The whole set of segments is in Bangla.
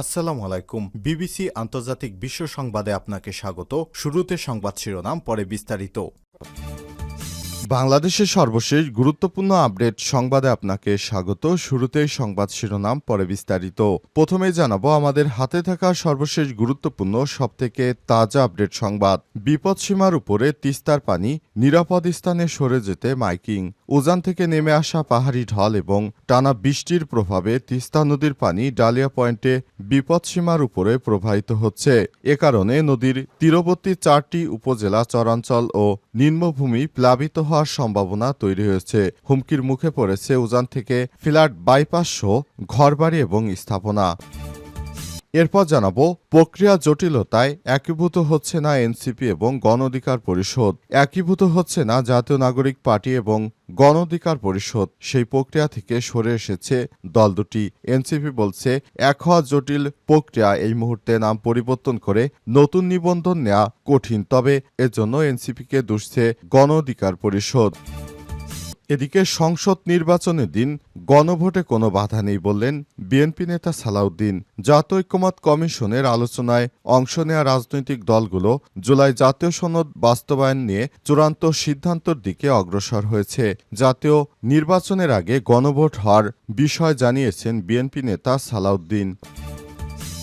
আসসালামু আলাইকুম। বিবিসি আন্তর্জাতিক বিশ্ব সংবাদে আপনাকে স্বাগত। শুরুতে সংবাদ শিরোনাম, পরে বিস্তারিত। বাংলাদেশের সর্বশেষ গুরুত্বপূর্ণ আপডেট সংবাদে আপনাকে স্বাগত। শুরুতেই সংবাদ শিরোনাম, পরে বিস্তারিত। প্রথমেই জানাব, আমাদের হাতে থাকা সর্বশেষ গুরুত্বপূর্ণ, সবথেকে তাজা আপডেট সংবাদ। বিপদসীমার উপরে তিস্তার পানি, নিরাপদ স্থানে সরে যেতে মাইকিং। উজান থেকে নেমে আসা পাহাড়ি ঢল এবং টানা বৃষ্টির প্রভাবে তিস্তা নদীর পানি ডালিয়া পয়েন্টে বিপদসীমার উপরে প্রবাহিত হচ্ছে। এ কারণে নদীর তীরবর্তী চারটি উপজেলা চরাঞ্চল ও নিম্নভূমি প্লাবিত হওয়ার সম্ভাবনা তৈরি হয়েছে। হুমকির মুখে পড়েছে উজান থেকে ফ্ল্যাট বাইপাস সহ ঘরবাড়ি এবং স্থাপনা। এরপর জানাব, প্রক্রিয়া জটিলতায় একীভূত হচ্ছে না এনসিপি এবং গণ অধিকার পরিষদ। একীভূত হচ্ছে না জাতীয় নাগরিক পার্টি এবং গণ অধিকার পরিষদ। সেই প্রক্রিয়া থেকে সরে এসেছে দল দুটি। এনসিপি বলছে, এক হওয়া জটিল প্রক্রিয়া এই মুহূর্তে নাম পরিবর্তন করে নতুন নিবন্ধন নেওয়া কঠিন। তবে এজন্য এনসিপিকে দুষছে গণ অধিকার পরিষদ। এদিকে সংসদ নির্বাচনের দিন গণভোটে কোনো বাধা নেই বললেন বিএনপি নেতা সালাউদ্দিন। জাতীয় ঐক্যমত কমিশনের আলোচনায় অংশ নেওয়া রাজনৈতিক দলগুলো জুলাই জাতীয় সনদ বাস্তবায়ন নিয়ে চূড়ান্ত সিদ্ধান্তর দিকে অগ্রসর হয়েছে। জাতীয় নির্বাচনের আগে গণভোট হওয়ার বিষয় জানিয়েছেন বিএনপি নেতা সালাউদ্দিন।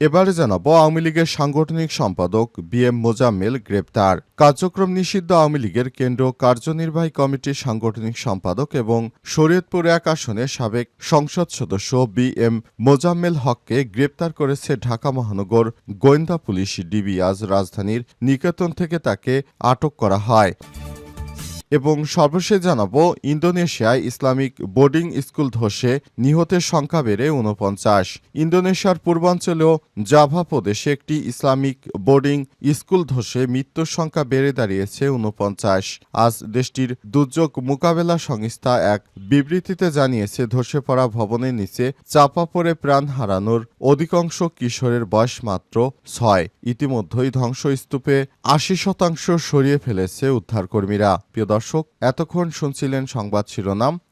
এবারে জানাব আওয়ামী লীগের সাংগঠনিক সম্পাদক বি এম মোজাম্মেল গ্রেপ্তার। কার্যক্রম নিষিদ্ধ আওয়ামী লীগের কেন্দ্র কার্যনির্বাহী কমিটির সাংগঠনিক সম্পাদক এবং শরীয়তপুর এক আসনের সাবেক সংসদ সদস্য বি এম মোজাম্মেল হককে গ্রেপ্তার করেছে ঢাকা মহানগর গোয়েন্দা পুলিশ ডিবি আজ রাজধানীর নিকেতন থেকে তাকে আটক করা হয়। এবং সর্বশেষ জানাব, ইন্দোনেশিয়ায় ইসলামিক বোর্ডিং স্কুল ধসে নিহতের সংখ্যা বেড়ে উনপঞ্চাশ ইন্দোনেশিয়ার পূর্বাঞ্চলীয় জাভা প্রদেশে একটি ইসলামিক বোর্ডিং স্কুল ধসে মৃত্যুর সংখ্যা বেড়ে দাঁড়িয়েছে উনপঞ্চাশ আজ দেশটির দুর্যোগ মোকাবেলা সংস্থা এক বিবৃতিতে জানিয়েছে, ধসে পড়া ভবনের নিচে চাপা পড়ে প্রাণ হারানোর অধিকাংশ কিশোরের বয়স মাত্র ছয়। ইতিমধ্যেই ধ্বংসস্তূপে আশি শতাংশ সরিয়ে ফেলেছে উদ্ধারকর্মীরা। প্রিয় দর্শক এতক্ষণ শুনছিলেন সংবাদ শিরোনাম।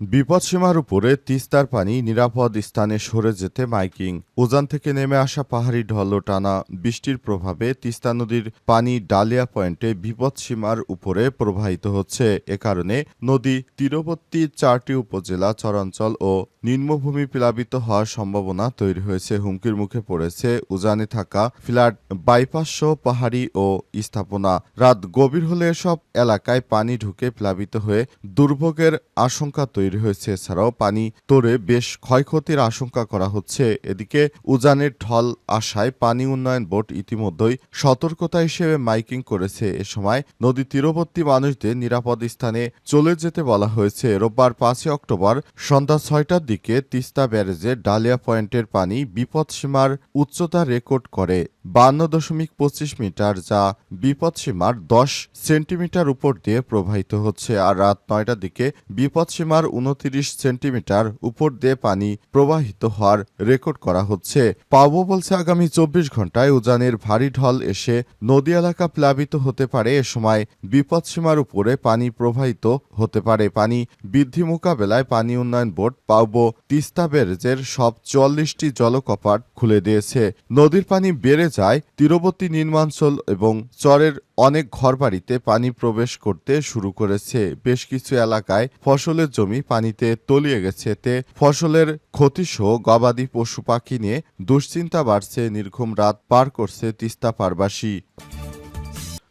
বিপদসীমার উপরে তিস্তার পানি নিরাপদ স্থানে সরে যেতে মাইকিং। উজান থেকে নেমে আসা পাহাড়ি ঢল টানা বৃষ্টির প্রভাবে তিস্তা নদীর পানি ডালিয়া পয়েন্টে বিপদসীমার উপরে প্রবাহিত হচ্ছে। এ কারণে নদী তীরবর্তী চারটি উপজেলা, চরাঞ্চল ও নিম্নভূমি প্লাবিত হওয়ার সম্ভাবনা তৈরি হয়েছে। হুমকির মুখে পড়েছে উজানে থাকা ফ্ল্যাট বাইপাস পাহাড়ি ও স্থাপনা। রাত গভীর হলে এসব এলাকায় পানি ঢুকে প্লাবিত হয়ে দুর্ভোগের আশঙ্কা তৈরি হয়েছে, এছাড়াও পানি তোড়ে বেশ ক্ষয়ক্ষতির আশঙ্কা করা হচ্ছে। এদিকে উজানের ঢল আসায় পানি উন্নয়ন বোর্ড ইতিমধ্যেই সতর্কতা হিসেবে মাইকিং করেছে। এ সময় নদী তীরবর্তী মানুষদের নিরাপদ স্থানে চলে যেতে বলা হয়েছে। রোববার পাঁচই অক্টোবর সন্ধ্যা ছয়টার দিকে তিস্তা ব্যারেজের ডালিয়া পয়েন্টের পানি বিপদসীমার উচ্চতা রেকর্ড করে। বান্ন দশমিক পঁচিশ মিটার, যা বিপদসীমার দশ সেন্টিমিটার উপর দিয়ে প্রবাহিত হচ্ছে। আর রাত নয়টার দিকে বিপদসীমার উনতিরিশ সেন্টিমিটার উপর দিয়ে পানি প্রবাহিত হওয়ার রেকর্ড করা হচ্ছে। পাবো বলছে আগামী চব্বিশ ঘন্টায় উজানের ভারী ঢল এসে নদী এলাকা প্লাবিত হতে পারে। এ সময় বিপদসীমার উপরে পানি প্রবাহিত হতে পারে। পানি বৃদ্ধি মোকাবেলায় পানি উন্নয়ন বোর্ড পাবো তিস্তা ব্যারেজের সব চুয়াল্লিশটি জলকপাট খুলে দিয়েছে। নদীর পানি বেড়ে যায় তীরবর্তী নির্মাঞ্চল এবং চরের অনেক ঘরবাড়িতে পানি প্রবেশ করতে শুরু করেছে। বেশ কিছু এলাকায় ফসলের জমি পানিতে তলিয়ে গেছে। এতে ফসলের ক্ষতিসহ গবাদি পশু পাখি নিয়ে দুশ্চিন্তা বাড়ছে। নির্ঘুম রাত পার করছে তিস্তা পারবাসী।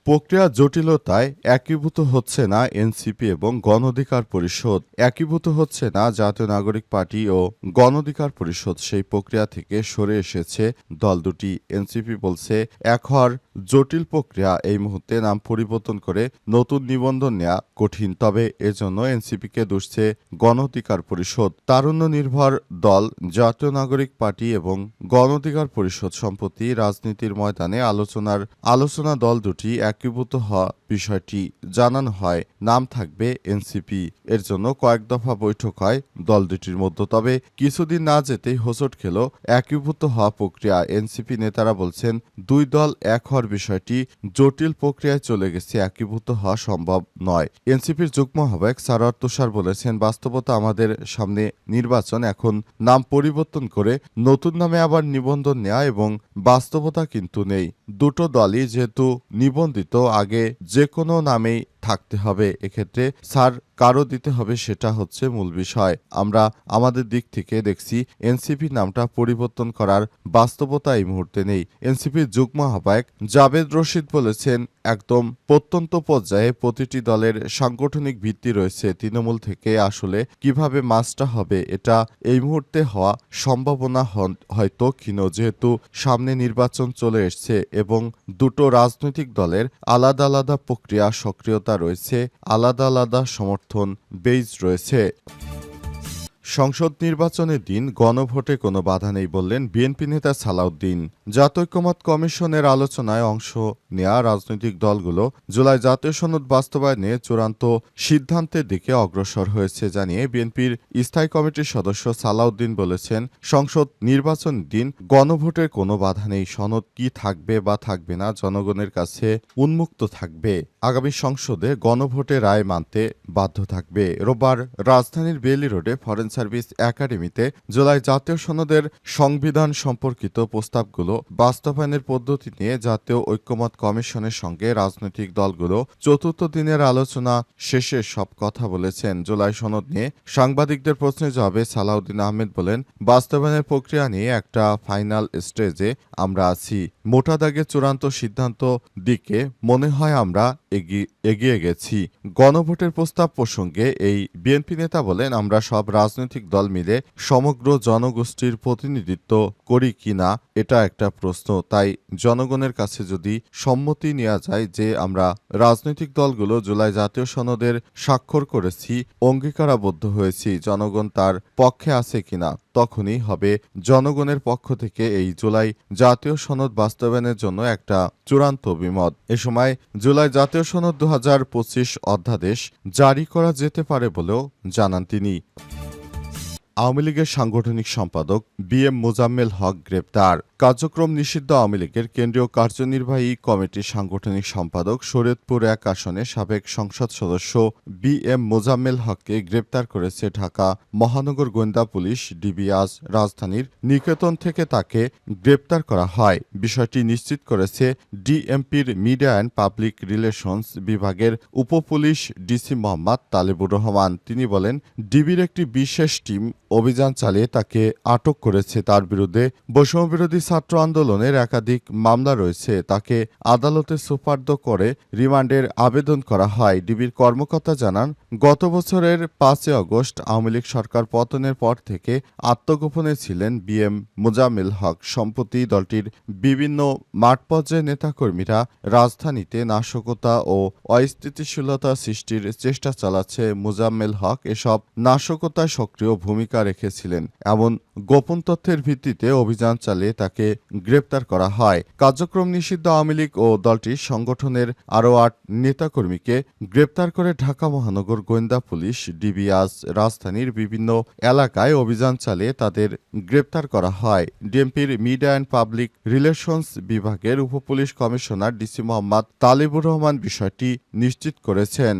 প্রক্রিয়া জটিলতায় একীভূত হচ্ছে না এনসিপি এবং গণ অধিকার পরিষদ। একীভূত হচ্ছে না জাতীয় নাগরিক পার্টি ও গণ অধিকার পরিষদ সেই প্রক্রিয়া থেকে সরে এসেছে। দল দুটি, এনসিপি বলছে, এক হওয়ার জটিল প্রক্রিয়া এই মুহূর্তে নাম পরিবর্তন করে নতুন নিবন্ধন নেওয়া কঠিন। তবে এজন্য এনসিপিকে দুষছে গণ অধিকার পরিষদ। তারুণ্য নির্ভর দল, জাতীয় নাগরিক পার্টি এবং গণ অধিকার পরিষদ সম্প্রতি রাজনীতির ময়দানে আলোচনার, আলোচনা দল দুটি একীভূত হওয়া বিষয়টি জানানো হয়। নাম থাকবে এনসিপি। এর জন্য কয়েক দফা বৈঠক হয় দল দুটির মধ্যে। তবে কিছুদিন না যেতেই হোঁচট খেল একীভূত হওয়া প্রক্রিয়া। এনসিপি নেতারা বলছেন, দুই দল এক হওয়ার বিষয়টি জটিল প্রক্রিয়ায় চলে গেছে, একীভূত হওয়া সম্ভব নয়। এনসিপির যুগ্ম আহ্বায়ক সারার তুষার বলেছেন, বাস্তবতা আমাদের সামনে নির্বাচন, এখন নাম পরিবর্তন করে নতুন নামে আবার নিবন্ধন নেওয়া এবং বাস্তবতা কিন্তু নেই। দুটো দলই যেহেতু নিবন্ধিত আগে যে কোনো নামেই থাকতে হবে। এক্ষেত্রে স্যার কারও দিতে হবে সেটা হচ্ছে মূল বিষয়। আমরা আমাদের দিক থেকে দেখছি এনসিপি নামটা পরিবর্তন করার বাস্তবতা এই মুহূর্তে নেই। এনসিপির যুগ্ম আহ্বায়ক জাবেদ রশিদ বলেছেন, একদম প্রত্যন্ত পর্যায়ে প্রতিটি দলের সাংগঠনিক ভিত্তি রয়েছে তৃণমূল থেকে আসলে কীভাবে মাসটা হবে এটা এই মুহূর্তে হওয়া সম্ভাবনা হয়তো ক্ষীণ। যেহেতু সামনে নির্বাচন চলে এসছে এবং দুটো রাজনৈতিক দলের আলাদা আলাদা প্রক্রিয়া সক্রিয়তা রয়েছে আলাদা আলাদা সমর্থন বেজ রয়েছে। সংসদ নির্বাচনের দিন গণভোটে কোনো বাধা নেই বললেন বিএনপি নেতা সালাউদ্দিন। জাতৈক্যমত কমিশনের আলোচনায় অংশ নেয়া রাজনৈতিক দলগুলো জুলাই জাতীয় সনদ বাস্তবায়নে চূড়ান্ত সিদ্ধান্তের দিকে অগ্রসর হয়েছে জানিয়ে বিএনপির স্থায়ী কমিটির সদস্য সালাউদ্দিন বলেছেন, সংসদ নির্বাচন দিন গণভোটের কোনো বাধা নেই, সনদ কি থাকবে বা থাকবে না জনগণের কাছে উন্মুক্ত থাকবে। আগামী সংসদে গণভোটে রায় মানতে বাধ্য থাকবে। রোববার রাজধানীর বেলি রোডে ফরেন সার্ভিস একাডেমিতে জুলাই জাতীয় সনদের সংবিধান সম্পর্কিত প্রস্তাবগুলো বাস্তবায়নের পদ্ধতি নিয়ে জাতীয় ঐক্যমত কমিশনের সঙ্গে রাজনৈতিক দলগুলো চতুর্থ দিনের আলোচনা শেষে সব কথা বলেছেন। জুলাই সনদ নিয়ে সাংবাদিকদের প্রশ্নের জবাবে সালাউদ্দিন আহমেদ বলেন, বাস্তবায়নের প্রক্রিয়া নিয়ে একটা ফাইনাল স্টেজে আমরা আছি। মোটা দাগে চূড়ান্ত সিদ্ধান্ত দিকে মনে হয় আমরা এগি- এগিয়ে গেছি। গণভোটের প্রস্তাব প্রসঙ্গে এই বিএনপি নেতা বলেন, আমরা সব রাজনৈতিক দল মিলে সমগ্র জনগোষ্ঠীর প্রতিনিধিত্ব করি কিনা এটা একটা প্রশ্ন। তাই জনগণের কাছে যদি সম্মতি নেওয়া যায় যে আমরা রাজনৈতিক দলগুলো জুলাই জাতীয় সনদের স্বাক্ষর করেছি, অঙ্গীকারাবদ্ধ হয়েছি, জনগণ তার পক্ষে আছে কিনা তখনই হবে। জনগণের পক্ষ থেকে এই জুলাই জাতীয় সনদ বাস্তবায়নের জন্য একটা চূড়ান্ত অভিমত এ সময় জুলাই জাতীয় সনদ দু হাজার পঁচিশ অধ্যাদেশ জারি করা যেতে পারে বলেও জানান তিনি। আওয়ামী লীগের সাংগঠনিক সম্পাদক বি এম মোজাম্মেল হক গ্রেপ্তার। কার্যক্রম নিষিদ্ধ আওয়ামী লীগের কেন্দ্রীয় কার্যনির্বাহী কমিটির সাংগঠনিক সম্পাদক শরীয়তপুর এক আসনে সাবেক সংসদ সদস্য বি এম মোজাম্মেল হককে গ্রেপ্তার করেছে ঢাকা মহানগর গোয়েন্দা পুলিশ ডিবি আজ রাজধানীর নিকেতন থেকে তাকে গ্রেপ্তার করা হয়। বিষয়টি নিশ্চিত করেছে ডিএমপির মিডিয়া অ্যান্ড পাবলিক রিলেশনস বিভাগের উপপুলিশ ডিসি মোহাম্মদ তালেবুর রহমান। তিনি বলেন, ডিবির একটি বিশেষ টিম অভিযান চালিয়ে তাকে আটক করেছে। তার বিরুদ্ধে বৈষম্যবিরোধী ছাত্র আন্দোলনের একাধিক মামলা রয়েছে। তাকে আদালতে সুপার্দ করে রিমান্ডের আবেদন করা হয়। ডিবির কর্মকর্তা জানান, গত বছরের পাঁচই আগস্ট আওয়ামী লীগ সরকার পতনের পর থেকে আত্মগোপনে ছিলেন বি এম মোজাম্মেল হক। সম্প্রতি দলটির বিভিন্ন মাঠ পর্যায়ে নেতাকর্মীরা রাজধানীতে নাশকতা ও অস্থিতিশীলতা সৃষ্টির চেষ্টা চালাচ্ছে মোজাম্মেল হক। এসব নাশকতায় সক্রিয় ভূমিকা রেখেছিলেন এমন গোপন তথ্যের ভিত্তিতে অভিযান চালিয়ে তাকে গ্রেপ্তার করা হয়। কার্যক্রম নিষিদ্ধ আওয়ামী লীগ ও দলটির সংগঠনের আরও আট নেতাকর্মীকে গ্রেপ্তার করে ঢাকা মহানগর গোয়েন্দা পুলিশ, ডিবি আজ রাজধানীর বিভিন্ন এলাকায় অভিযান চালিয়ে তাদের গ্রেপ্তার করা হয়। ডিএমপির মিডিয়া অ্যান্ড পাবলিক রিলেশনস বিভাগের উপপুলিশ কমিশনার ডিসি মোহাম্মদ তালিবুর রহমান বিষয়টি নিশ্চিত করেছেন।